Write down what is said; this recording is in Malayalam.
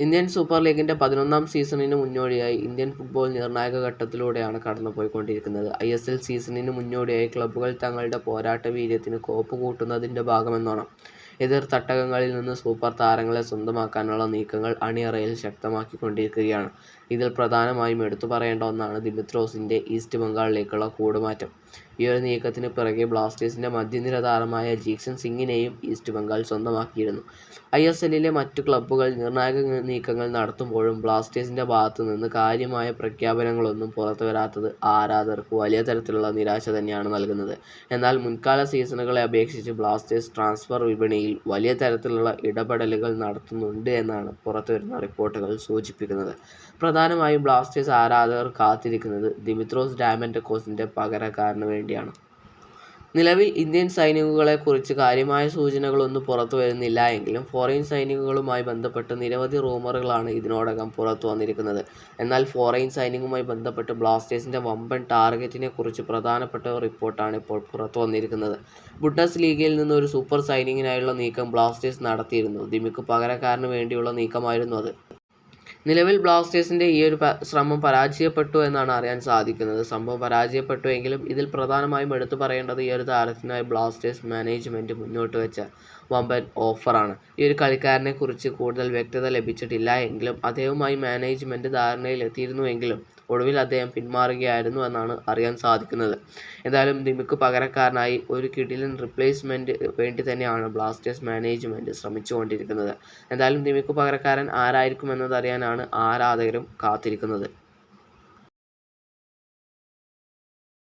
ഇന്ത്യൻ സൂപ്പർ ലീഗിന്റെ പതിനൊന്നാം സീസണിന് മുന്നോടിയായി ഇന്ത്യൻ ഫുട്ബോൾ നിർണായക ഘട്ടത്തിലൂടെയാണ് കടന്നുപോയിക്കൊണ്ടിരിക്കുന്നത്. ഐഎസ്എൽ സീസണിന് മുന്നോടിയായി ക്ലബ്ബുകൾ തങ്ങളുടെ പോരാട്ടവീര്യത്തിന് കോപ്പ് കൂട്ടുന്നതിന്റെ ഭാഗമെന്നോണം എതിർ തട്ടകങ്ങളിൽ നിന്ന് സൂപ്പർ താരങ്ങളെ സ്വന്തമാക്കാനുള്ള നീക്കങ്ങൾ അണിയറയിൽ ശക്തമാക്കിക്കൊണ്ടിരിക്കുകയാണ്. ഇതിൽ പ്രധാനമായും എടുത്തുപറയേണ്ട ഒന്നാണ് ദിമിത്രോസിന്റെ ഈസ്റ്റ് ബംഗാളിലേക്കുള്ള കൂടുമാറ്റം. ഒരു നീക്കത്തിന് പിറകെ ബ്ലാസ്റ്റേഴ്സിന്റെ മധ്യനിര താരമായ ജീക്സൺ സിങ്ങിനെയും ഈസ്റ്റ് ബംഗാൾ സ്വന്തമാക്കിയിരുന്നു. ഐഎസ്എല്ലിലെ മറ്റു ക്ലബ്ബുകൾ നിർണായക നീക്കങ്ങൾ നടത്തുമ്പോഴും ബ്ലാസ്റ്റേഴ്സിന്റെ ഭാഗത്തു നിന്ന് കാര്യമായ പ്രഖ്യാപനങ്ങളൊന്നും പുറത്തുവരാത്തത് ആരാധകർക്ക് വലിയ തരത്തിലുള്ള നിരാശ തന്നെയാണ് നൽകുന്നത്. എന്നാൽ മുൻകാല സീസണുകളെ അപേക്ഷിച്ച് ബ്ലാസ്റ്റേഴ്സ് ട്രാൻസ്ഫർ വിപണിയിൽ വലിയ തരത്തിലുള്ള ഇടപെടലുകൾ നടത്തുന്നുണ്ട് എന്നാണ് പുറത്തുവരുന്ന റിപ്പോർട്ടുകൾ സൂചിപ്പിക്കുന്നത്. പ്രധാനമായും ബ്ലാസ്റ്റേഴ്സ് ആരാധകർ കാത്തിരിക്കുന്നത് ദിമിത്രോസ് ഡയമന്റക്കോസിന്റെ പകരക്കാരന് വേണ്ടിയാണ്. നിലവിൽ ഇന്ത്യൻ സൈനിങ്ങുകളെക്കുറിച്ച് കാര്യമായ സൂചനകളൊന്നും പുറത്തുവരുന്നില്ല എങ്കിലും ഫോറിൻ സൈനിങ്ങുകളുമായി ബന്ധപ്പെട്ട് നിരവധി റൂമറുകളാണ് ഇതിനോടകം പുറത്തുവന്നിരിക്കുന്നത്. എന്നാൽ ഫോറിൻ സൈനികവുമായി ബന്ധപ്പെട്ട് ബ്ലാസ്റ്റേഴ്സിന്റെ വമ്പൻ ടാർഗറ്റിനെക്കുറിച്ച് പ്രധാനപ്പെട്ട റിപ്പോർട്ടാണ് ഇപ്പോൾ പുറത്തുവന്നിരിക്കുന്നത്. ബുണ്ടസ് ലീഗിൽ നിന്ന് ഒരു സൂപ്പർ സൈനികനായുള്ള നീക്കം ബ്ലാസ്റ്റേഴ്സ് നടത്തിയിരുന്നു. ദിമിക്ക് പകരക്കാരന് വേണ്ടിയുള്ള നീക്കമായിരുന്നു അത്. നിലവിൽ ബ്ലാസ്റ്റേഴ്സിന്റെ ഈ ഒരു ശ്രമം പരാജയപ്പെട്ടു എന്നാണ് അറിയാൻ സാധിക്കുന്നത്. സംഭവം പരാജയപ്പെട്ടു എങ്കിലും ഇതിൽ പ്രധാനമായും എടുത്തു പറയേണ്ടത് ഈ ഒരു താരത്തിനായി ബ്ലാസ്റ്റേഴ്സ് മാനേജ്മെന്റ് മുന്നോട്ട് വെച്ച വമ്പൻ ഓഫറാണ്. ഈ ഒരു കളിക്കാരനെ കുറിച്ച് കൂടുതൽ വ്യക്തത ലഭിച്ചിട്ടില്ല എങ്കിലും അദ്ദേഹവുമായി മാനേജ്മെന്റ് ധാരണയിലെത്തിയിരുന്നുവെങ്കിലും ഒടുവിൽ അദ്ദേഹം പിന്മാറുകയായിരുന്നു എന്നാണ് അറിയാൻ സാധിക്കുന്നത്. എന്തായാലും ദിമിക്ക് പകരക്കാരനായി ഒരു കിടിലൻ റിപ്ലേസ്മെന്റ് വേണ്ടി തന്നെയാണ് ബ്ലാസ്റ്റേഴ്സ് മാനേജ്മെന്റ് ശ്രമിച്ചുകൊണ്ടിരിക്കുന്നത്. എന്തായാലും ദിമിക്ക് പകരക്കാരൻ ആരായിരിക്കുമെന്നതറിയാനാണ് ആരാധകരും കാത്തിരിക്കുന്നത്.